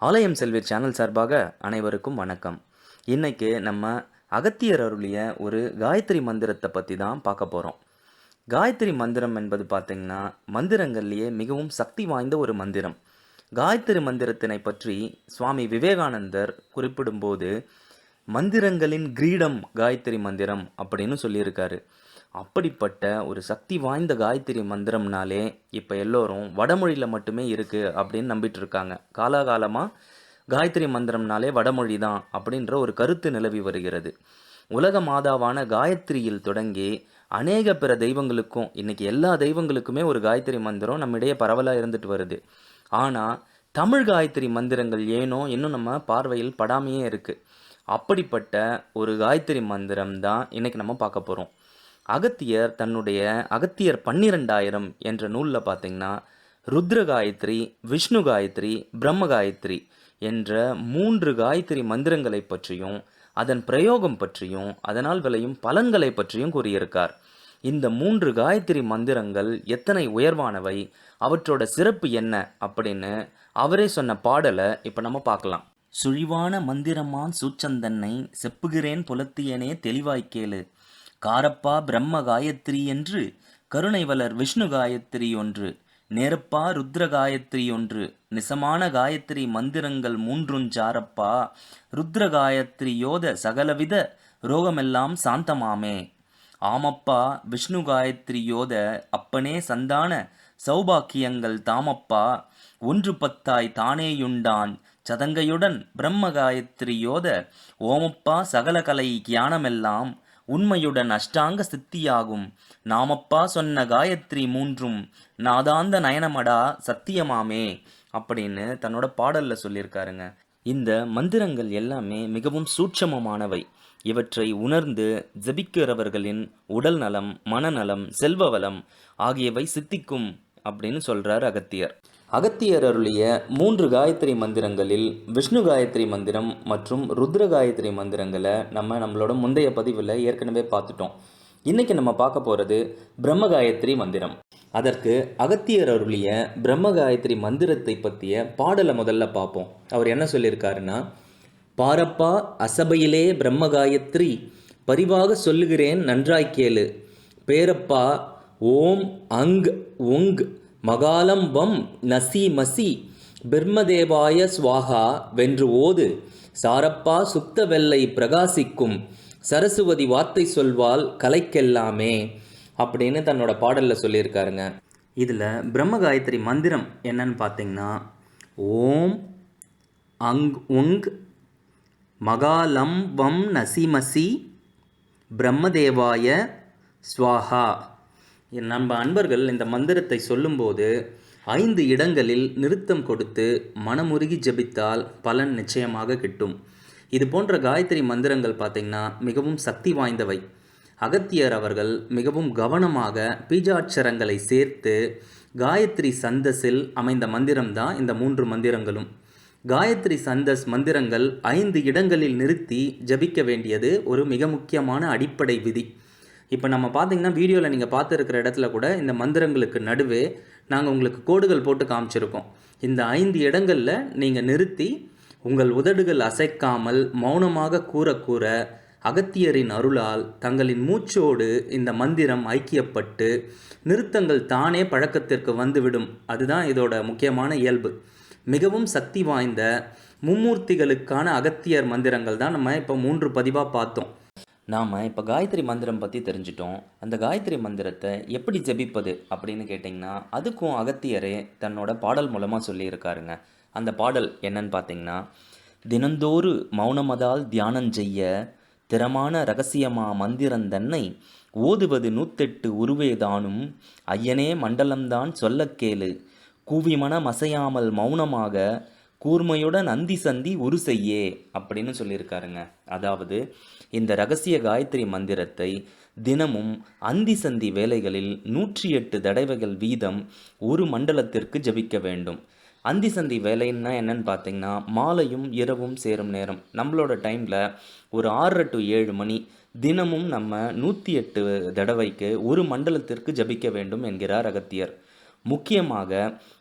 ஆலயம் செல்வி சேனல் சார்பாக அனைவருக்கும் வணக்கம். இன்றைக்கு நம்ம அகத்தியர் அருளிய ஒரு காயத்ரி மந்திரத்தை பற்றி தான் பார்க்க போகிறோம் காயத்ரி மந்திரம் என்பது பார்த்திங்கன்னா மந்திரங்கள்லேயே மிகவும் சக்தி வாய்ந்த ஒரு மந்திரம். காயத்ரி மந்திரத்தினை பற்றி சுவாமி விவேகானந்தர் குறிப்பிடும்போது மந்திரங்களின் கிரீடம் காயத்ரி மந்திரம் அப்படின்னு சொல்லியிருக்காரு. அப்படிப்பட்ட ஒரு சக்தி வாய்ந்த காயத்ரி மந்திரம்னாலே இப்போ எல்லோரும் வடமொழியில் மட்டுமே இருக்குது அப்படின்னு நம்பிட்டு இருக்காங்க காலாகாலமாக காயத்ரி மந்திரம்னாலே வடமொழி தான் அப்படின்ற ஒரு கருத்து நிலவி வருகிறது. உலக மாதாவான காயத்ரியில் தொடங்கி அநேக பிற தெய்வங்களுக்கும் இன்னைக்கு எல்லா தெய்வங்களுக்குமே ஒரு காயத்ரி மந்திரம் நம்மிடையே பரவலாக இருந்துட்டு வருது. ஆனால் தமிழ் காயத்ரி மந்திரங்கள் ஏனோ இன்னும் நம்ம பார்வையில் படாமையே இருக்குது அப்படிப்பட்ட ஒரு காயத்ரி மந்திரம் தான் இன்றைக்கி நம்ம பார்க்க போகிறோம் அகத்தியர் தன்னுடைய அகத்தியர் பன்னிரெண்டாயிரம் என்ற நூலில் பார்த்தீங்கன்னா ருத்ர காயத்ரி விஷ்ணு காயத்ரி பிரம்ம காயத்ரி என்ற மூன்று காயத்ரி மந்திரங்களை பற்றியும் அதன் பிரயோகம் பற்றியும் அதனால் விளையும் பலன்களை பற்றியும் கூறியிருக்கார். இந்த மூன்று காயத்ரி மந்திரங்கள் எத்தனை உயர்வானவை அவற்றோட சிறப்பு என்ன அப்படின்னு அவரே சொன்ன பாடலை இப்போ நம்ம பார்க்கலாம். சுழிவான மந்திரமான் சூச்சந்தன்னை செப்புகிறேன் புலத்தியனே தெளிவாய்க் கேளு. காரப்பா பிரம்ம காயத்ரி என்று கருணைவலர் விஷ்ணு காயத்ரி ஒன்று நேரப்பா ருத்ர காயத்ரி ஒன்று நிசமான காயத்ரி மந்திரங்கள் மூன்றும் சாரப்பா ருத்ர காயத்ரி யோத சகலவித ரோகமெல்லாம் சாந்தமாமே. ஆமப்பா விஷ்ணு காயத்ரி யோத அப்பனே சந்தான சௌபாக்கியங்கள் தாமப்பா ஒன்று பத்தாய் தானேயுண்டான் சதங்கையுடன் பிரம்ம காயத்ரி யோத ஓமப்பா சகலகலை கியானமெல்லாம் உண்மையுடன் அஷ்டாங்க சித்தியாகும். நாமப்பா சொன்ன காயத்ரி மூன்றும் நாதாந்த நயனமடா சத்தியமாமே அப்படின்னு தன்னோட பாடலில் சொல்லியிருக்காருங்க. இந்த மந்திரங்கள் எல்லாமே மிகவும் சூட்சமமானவை. இவற்றை உணர்ந்து ஜபிக்கிறவர்களின் உடல் நலம் மனநலம் செல்வ வளம் ஆகியவை சித்திக்கும் அப்படின்னு சொல்றார் அகத்தியர். அகத்தியர் அருளிய மூன்று காயத்ரி மந்திரங்களில் விஷ்ணு காயத்ரி மந்திரம் மற்றும் ருத்ர காயத்ரி மந்திரங்களை நம்ம நம்மளோட முந்தைய பதிவில் ஏற்கனவே பார்த்துட்டோம். இன்றைக்கி நம்ம பார்க்க போகிறது பிரம்ம காயத்ரி மந்திரம். அதற்கு அகத்தியர் அருளிய பிரம்ம காயத்ரி மந்திரத்தை பற்றிய பாடலை முதல்ல பார்ப்போம். அவர் என்ன சொல்லியிருக்காருன்னா பாரப்பா அசபையிலே பிரம்ம காயத்ரி பரிவாக சொல்லுகிறேன் நன்றாய் கேளு. பேரப்பா ஓம் அங் ஒங் மகாலம்பம் நசி மசி பிரம்மதேவாய ஸ்வாகா வென்று ஓது. சாரப்பா சுத்த வெள்ளை பிரகாசிக்கும். சரஸ்வதி வார்த்தை சொல்வால் கலைக்கெல்லாமே. அப்படின்னு தன்னோட பாடலில் சொல்லியிருக்காருங்க. இதில் பிரம்ம காயத்ரி மந்திரம் என்னன்னு பார்த்தீங்கன்னா ஓம் அங் உங் மகாலம் வம் நசிமசி பிரம்மதேவாய ஸ்வாஹா நம்ம அன்பர்கள் இந்த மந்திரத்தை சொல்லும்போது ஐந்து இடங்களில் நிறுத்தம் கொடுத்து மனமுருகி ஜபித்தால் பலன் நிச்சயமாக கிட்டும். இது போன்ற காயத்ரி மந்திரங்கள் பார்த்திங்கன்னா மிகவும் சக்தி வாய்ந்தவை. அகத்தியர் அவர்கள் மிகவும் கவனமாக பீஜாட்சரங்களை சேர்த்து காயத்ரி சந்தஸில் அமைந்த மந்திரம்தான் இந்த மூன்று மந்திரங்களும். காயத்ரி சந்தஸ் மந்திரங்கள் ஐந்து இடங்களில் நிறுத்தி ஜபிக்க வேண்டியது ஒரு மிக முக்கியமான அடிப்படை விதி. இப்போ நம்ம பார்த்தீங்கன்னா வீடியோவில் நீங்கள் பார்த்துருக்கிற இடத்துல கூட இந்த மந்திரங்களுக்கு நடுவே நாங்கள் உங்களுக்கு கோடுகள் போட்டு காமிச்சிருக்கோம். இந்த ஐந்து இடங்களில் நீங்கள் நிறுத்தி உங்கள் உதடுகள் அசைக்காமல் மௌனமாக கூற கூற அகத்தியரின் அருளால் தங்களின் மூச்சோடு இந்த மந்திரம் ஐக்கியப்பட்டு நிறுத்தங்கள் தானே பழக்கத்திற்கு வந்துவிடும். அதுதான் இதோட முக்கியமான இயல்பு. மிகவும் சக்தி வாய்ந்த மும்மூர்த்திகளுக்கான அகத்தியர் மந்திரங்கள் தான் நம்ம இப்போ மூன்று பதிவாக பார்த்தோம். நாம் இப்போ காயத்ரி மந்திரம் பற்றி தெரிஞ்சிட்டோம். அந்த காயத்ரி மந்திரத்தை எப்படி ஜெபிப்பது அப்படின்னு கேட்டிங்கன்னா அதுக்கும் அகத்தியரே தன்னோட பாடல் மூலமாக சொல்லியிருக்காருங்க. அந்த பாடல் என்னன்னு பார்த்தீங்கன்னா தினந்தோறு மௌனமதால் தியானம் செய்ய திறமான ரகசியமா மந்திரம் தன்னை ஓதுவது நூத்தெட்டு உருவேதானும் ஐயனே மண்டலம்தான் சொல்லக்கேளு கேளு. மனம் அசையாமல் மௌனமாக கூர்மையுடன் அந்தி சந்தி உரு செய்யே அப்படின்னு சொல்லியிருக்காருங்க. அதாவது இந்த ரகசிய காயத்ரி மந்திரத்தை தினமும் அந்தி சந்தி வேலைகளில் நூற்றி எட்டு தடவைகள் வீதம் ஒரு மண்டலத்திற்கு ஜபிக்க வேண்டும். அந்தி சந்தி வேலைன்னா என்னன்னு பார்த்தீங்கன்னா மாலையும் இரவும் சேரும் நேரம். நம்மளோட டைமில் ஒரு ஆறரை டு ஏழு மணி தினமும் நம்ம நூற்றி எட்டு தடவைக்கு ஒரு மண்டலத்திற்கு ஜபிக்க வேண்டும் என்கிறார் அகத்தியர். முக்கியமாக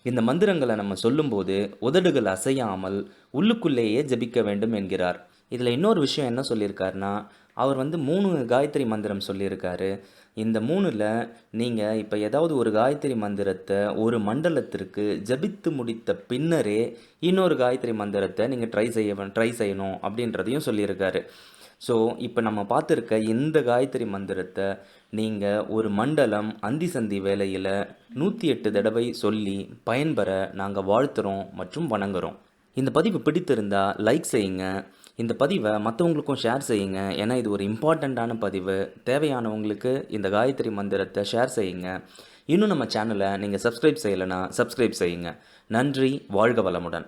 இந்த மந்திரங்களை நம்ம சொல்லும்போது உதடுகள் அசையாமல் உள்ளுக்குள்ளேயே ஜபிக்க வேண்டும் என்கிறார். இதில் இன்னொரு விஷயம் என்ன சொல்லியிருக்காருன்னா அவர் வந்து மூணு காயத்ரி மந்திரம் சொல்லியிருக்காரு. இந்த மூணில் நீங்கள் இப்போ ஏதாவது ஒரு காயத்ரி மந்திரத்தை ஒரு மண்டலத்திற்கு ஜபித்து முடித்த பின்னரே இன்னொரு காயத்ரி மந்திரத்தை நீங்கள் ட்ரை செய்ய ட்ரை செய்யணும் அப்படின்றதையும் சொல்லியிருக்காரு. ஸோ இப்போ நம்ம பார்த்துருக்க இந்த காயத்ரி மந்திரத்தை நீங்கள் ஒரு மண்டலம் அந்தி சந்தி வேலையில் நூற்றி எட்டு தடவை சொல்லி பயன்பெற நாங்கள் வாழ்த்துறோம் மற்றும் வணங்குறோம். இந்த பதிவு பிடித்திருந்தால் லைக் செய்யுங்க. இந்த பதிவை மற்றவங்களுக்கும் ஷேர் செய்யுங்க. ஏன்னா இது ஒரு இம்பார்ட்டண்ட்டான பதிவு. தேவையானவங்களுக்கு இந்த காயத்ரி மந்திரத்தை ஷேர் செய்யுங்க. இன்னும் நம்ம சேனலை நீங்கள் சப்ஸ்கிரைப் செய்யலைன்னா சப்ஸ்கிரைப் செய்யுங்க. நன்றி வாழ்க வளமுடன்.